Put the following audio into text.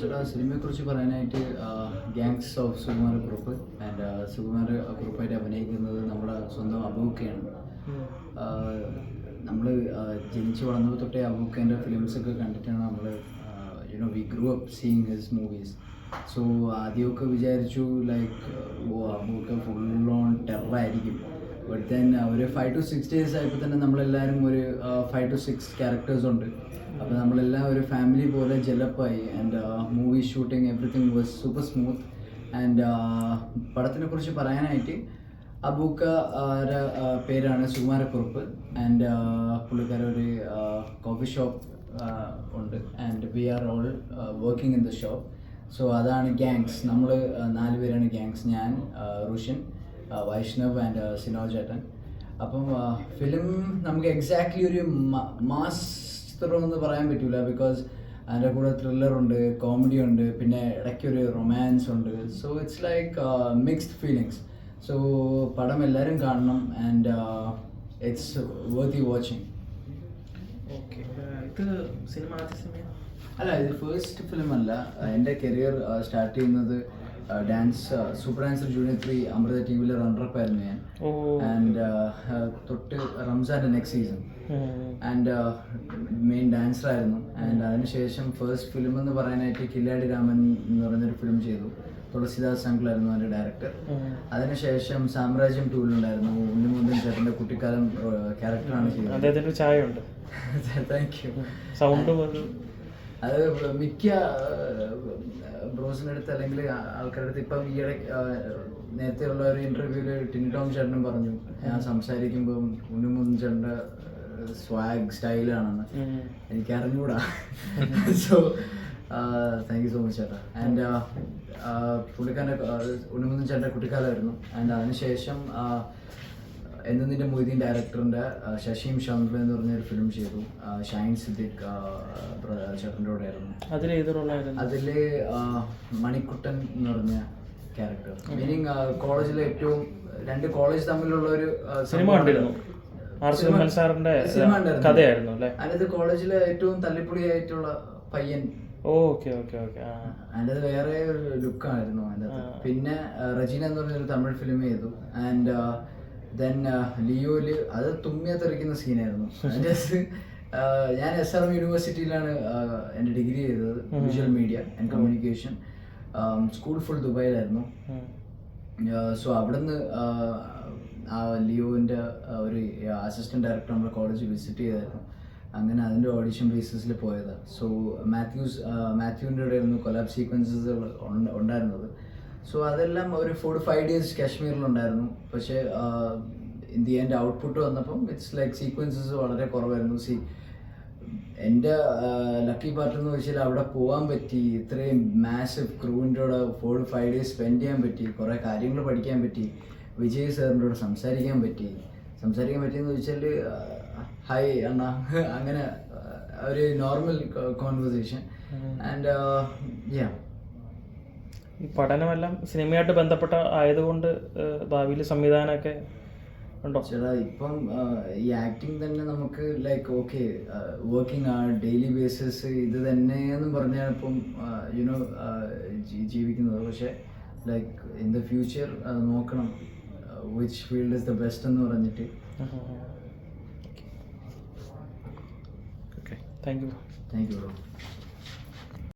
ചേട്ടാ സിനിമയെക്കുറിച്ച് പറയാനായിട്ട് gangs of Sukumar group and Sukumar ഗ്രൂപ്പായിട്ട് അഭിനയിക്കുന്നത് നമ്മുടെ സ്വന്തം അബൂക്കയാണ്. നമ്മൾ ജനിച്ച് വളർന്നത് തൊട്ടേ അബൂക്കേന്റെ ഫിലിംസൊക്കെ കണ്ടിട്ടാണ് നമ്മൾ you know we grew up seeing his movies so ആദ്യമൊക്കെ വിചാരിച്ചു ലൈക്ക് ഓ അബൂക്ക ഫുൾ ഓൺ ടെററായിരിക്കും ബട്ട് ദെൻ ഒരു ഫൈവ് ടു സിക്സ് ഡേയ്സ് ആയപ്പോൾ തന്നെ നമ്മളെല്ലാവരും ഒരു ഫൈവ് ടു സിക്സ് ക്യാരക്ടേഴ്സ് ഉണ്ട്. അപ്പോൾ നമ്മളെല്ലാം ഒരു ഫാമിലി പോലെ ജലപ്പായി and movie shooting everything was super smooth and പടത്തിനെ കുറിച്ച് പറയാനായിട്ട് അബൂക്ക ആ, പേരാണ് സുകുമാരക്കുറുപ്പ്. ആൻഡ് പുള്ളിക്കാരൻ ഒരു കോഫി ഷോപ്പ് ഉണ്ട്. And we are all working in the shop so അതാണ് ഗ്യാങ്സ് നമ്മൾ നാല് പേരാണ് ഗ്യാങ്സ് ഞാൻ റുഷൻ. വൈഷ്ണവ് ആൻഡ് സിനോ ചേട്ടൻ. അപ്പം ഫിലിം നമുക്ക് എക്സാക്ട്ലി ഒരു മാസ് ചിത്രം എന്ന് പറയാൻ പറ്റൂല ബിക്കോസ് അതിന്റെ കൂടെ ത്രില്ലറുണ്ട് കോമഡി ഉണ്ട് പിന്നെ ഇടയ്ക്ക് ഒരു റൊമാൻസ് ഉണ്ട്. So it's like mixed feelings so പടം എല്ലാവരും കാണണം ആൻഡ് ഇറ്റ്സ് വർത്തി വാച്ചിങ് ഇത് സിനിമ ആദ്യ സിനിമ അല്ല ഇത് ഫേസ്റ്റ് ഫിലിം അല്ല. എന്റെ കരിയർ സ്റ്റാർട്ട് ചെയ്യുന്നത് dance super dancer junior three Amrita T വിയിലെ റണ്ണറപ്പ് ആയിരുന്നു ഞാൻ. ആൻഡ് തൊട്ട് റംസാന്റെ next season and main dancer ആയിരുന്നു. ആൻഡ് അതിനുശേഷം ഫസ്റ്റ് ഫിലിം എന്ന് പറയാനായിട്ട് കില്ലാടി രാമൻ എന്ന് പറയുന്നൊരു ഫിലിം ചെയ്തു. തുളസിദാസ് അങ്കിളായിരുന്നു അതിന്റെ ഡയറക്ടർ അതിനുശേഷം സാമ്രാജ്യം ടൂലുണ്ടായിരുന്നു ഉണ്ണിമുന്തൻ ചേട്ടന്റെ കുട്ടിക്കാലം ക്യാരക്ടറാണ് ചെയ്തത്. അദ്ദേഹത്തിന് ചായ ഉണ്ട് താങ്ക് യു അത് മിക്ക ബ്രോസിന്റെ അടുത്ത് അല്ലെങ്കിൽ ആൾക്കാരുടെ അടുത്ത് ഇപ്പം ഈയിടെ നേരത്തെ ഉള്ള ഒരു ഇന്റർവ്യൂവിൽ ടിൻ ടോം ചേട്ടനും പറഞ്ഞു. ഞാൻ സംസാരിക്കുമ്പോൾ മുന്നും ചേട്ടന്റെ സ്വാഗ് സ്റ്റൈലാണെന്ന് എനിക്ക് അറിഞ്ഞൂടാ so thank you so much ചേട്ടാ. ആൻഡ് പുള്ളിക്കാരന്റെ ഉണ്ണിമുന്തൻ ചേട്ടന്റെ കുട്ടിക്കാലമായിരുന്നു. ആൻഡ് അതിനുശേഷം എന്ന് നിന്റെ മൊയ്തീൻ ഡയറക്ടറിന്റെ ശശിയും ചന്ദ്ര എന്ന് പറഞ്ഞൊരു ഫിലിം ചെയ്തു. ഷൈൻ സിദ്ദിഖ് ചേട്ടന്റെ കൂടെ ആയിരുന്നു. അതിൽ മണിക്കുട്ടൻ എന്ന് പറഞ്ഞ ക്യാരക്ടർ മീനിങ് കോളേജിലെ ഏറ്റവും രണ്ട് കോളേജ് തമ്മിലുള്ള ഒരു സിനിമ കണ്ടിരുന്നു. സാറിന്റെ കഥയായിരുന്നു അല്ലേ? അതിനകത്ത് കോളേജിലെ ഏറ്റവും തല്ലിപ്പൊളിയായിട്ടുള്ള പയ്യൻ. ഓക്കെ ഓക്കെ ഓക്കെ അതിന്റെ വേറെ ഒരു ലുക്കായിരുന്നു അതിന്റെ പിന്നെ റജീന എന്ന് പറഞ്ഞൊരു തമിഴ് ഫിലിം ചെയ്തു. ആൻഡ് ദെൻ ലിയോയിൽ അത് തുമ്മിയ തെറിക്കുന്ന സീനായിരുന്നു ആ, ഞാൻ എസ് ആർ എം യൂണിവേഴ്സിറ്റിയിലാണ് എന്റെ ഡിഗ്രി ചെയ്തത്. Visual media and communication school full ദുബായിലായിരുന്നു. So അവിടുന്ന് ആ, ലിയോന്റെ ഒരു അസിസ്റ്റന്റ് ഡയറക്ടർ നമ്മുടെ കോളേജ് വിസിറ്റ് ചെയ്തായിരുന്നു. അങ്ങനെ അതിന്റെ ഓഡിഷൻ ബേസിസിൽ പോയത്. സോ മാത്യൂസ് മാത്യുവിന്റെ കൂടെ ആയിരുന്നു കൊലാബ് സീക്വൻസസ് ഉണ്ടായിരുന്നത്. സോ അതെല്ലാം ഒരു ഫോർ ഫൈവ് ഡേയ്സ് കാശ്മീരിലുണ്ടായിരുന്നു. പക്ഷേ ഇൻ ദി എൻഡ് ഔട്ട്പുട്ട് വന്നപ്പം ഇറ്റ്സ് ലൈക്ക് സീക്വൻസസ് വളരെ കുറവായിരുന്നു. സി എന്റെ ലക്കി പാർട്ട് എന്ന് വെച്ചാൽ അവിടെ പോകാൻ പറ്റി. ഇത്രയും മാസീവ് ക്രൂവിന്റെ കൂടെ ഫോർ ഫൈവ് ഡേയ്സ് സ്പെൻഡ് ചെയ്യാൻ പറ്റി. കുറേ കാര്യങ്ങൾ പഠിക്കാൻ പറ്റി. വിജയ് സാറിന്റെ കൂടെ സംസാരിക്കാൻ പറ്റി. സംസാരിക്കാൻ പറ്റിയെന്ന് വെച്ചാൽ ഹായ് അണ്ണ. അങ്ങനെ ഒരു നോർമൽ കോൺവെർസേഷൻ ആൻഡ് യാ ഈ പഠനമെല്ലാം സിനിമയായിട്ട് ബന്ധപ്പെട്ട ആയതുകൊണ്ട് ഭാവിയിൽ സംവിധാനമൊക്കെ ഉണ്ടോ? ചേട്ടാ ഇപ്പം ഈ ആക്ടിങ് തന്നെ നമുക്ക് ലൈക്ക് ഓക്കെ വർക്കിംഗ് ആ ഡെയിലി ബേസിസ് ഇത് തന്നെ എന്ന് പറഞ്ഞാണ് ഇപ്പം യുനോ ജീവിക്കുന്നത്. പക്ഷേ ലൈക്ക് ഇൻ ദ ഫ്യൂച്ചർ നോക്കണം which field is the best എന്ന് പറഞ്ഞിട്ട്. Okay thank you thank you bro